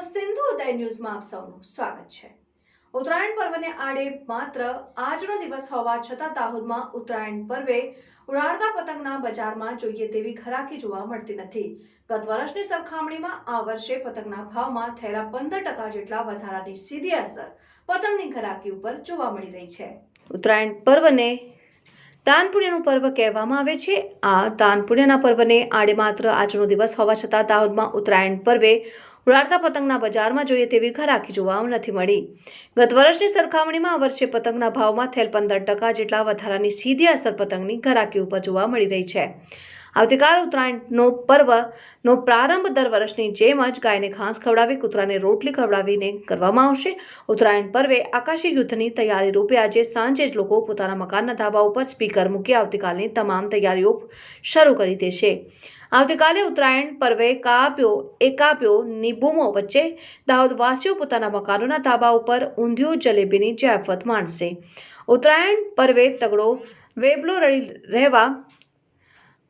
ઉદય ન્યૂઝમાં આપ સૌનું સ્વાગત છે. ઉત્તરાયણ પર્વને આડે માત્ર આજનો દિવસ હોવા છતાં દાહોદમાં ઉત્તરાયણ પર્વે ઉડાડતા પતંગના બજારમાં જોઈએ તેવી ખરાકી જોવા મળતી નથી. ગત વર્ષની સરખામણીમાં આ વર્ષે પતંગના ભાવમાં થયેલા પંદર ટકા જેટલા વધારાની સીધી અસર પતંગની ખરાકી ઉપર જોવા મળી રહી છે. ઉત્તરાયણ પર્વને દાન પુણ્યનું પર્વ કહેવામાં આવે છે. આ દાન પુણ્યના પર્વને આડે માત્ર આજનો દિવસ હોવા છતાં દાહોદમાં ઉત્તરાયણ પર્વે ઉડાડતા પતંગના બજારમાં જોઈએ તેવી ખરાકી જોવા નથી મળી. ગત વર્ષની સરખામણીમાં આ વર્ષે પતંગના ભાવમાં થયેલ પંદર ટકા જેટલા વધારાની સીધી અસર પતંગની ઘરાકી ઉપર જોવા મળી રહી છે. આવતીકાલ ઉત્તરાયણનો પર્વનો પ્રારંભ દર વર્ષની જેમ જ ગાયને ઘાસ ખવડાવી, કૂતરાને રોટલી ખવડાવીને કરવામાં આવશે. ઉત્તરાયણ પર્વે આકાશી યુદ્ધની તૈયારી રૂપે આજે સાંજે જ લોકો પોતાના મકાનના ધાબા ઉપર સ્પીકર મૂકી આવતીકાલની તમામ તૈયારીઓ શરૂ કરી દેશે. આવતીકાલે ઉત્તરાયણ પર્વે કાપ્યો, એકાપ્યો ની બૂમો વચ્ચે દાહોદવાસીઓ પોતાના મકાનોના તાબા ઉપર ઊંધિયું જલેબીની જયાફત માણશે. ઉત્તરાયણ પર્વે તગડો વેબલો રહી રહેવા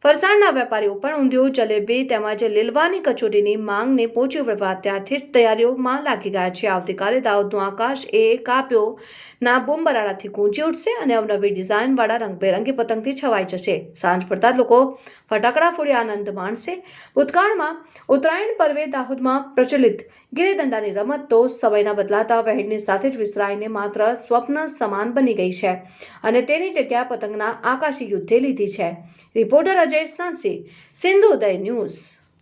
ફરસાણના વેપારીઓ પણ ઊંધિયું જલેબી તેમજ લીલવાની કચોરીની માંગને પહોંચી વળવા ત્યારથી જ તૈયારીઓમાં લાગી ગયા છે. આવતીકાલે દાઉદનું આકાશ એ કાપ્યો ના બૂમબરાડાથી ગુંજી ઉઠશે અને અવનવી ડિઝાઇનવાળા રંગબેરંગી પતંગથી છવાઈ જશે. સાંજ પડતા લોકો ફટાકડા ફોડી આનંદ માણશે. ભૂતકાળમાં ઉત્તરાયણ પર્વે દાહોદમાં પ્રચલિત ગિરિદંડાની રમત તો સમયના બદલાતા વહેણની સાથે જ વિસરાઈને માત્ર સ્વપ્ન સમાન બની ગઈ છે અને તેની જગ્યા પતંગના આકાશી યુદ્ધે લીધી છે. રિપોર્ટર અજય સાંસી સિંધુ ઉદય ન્યૂઝ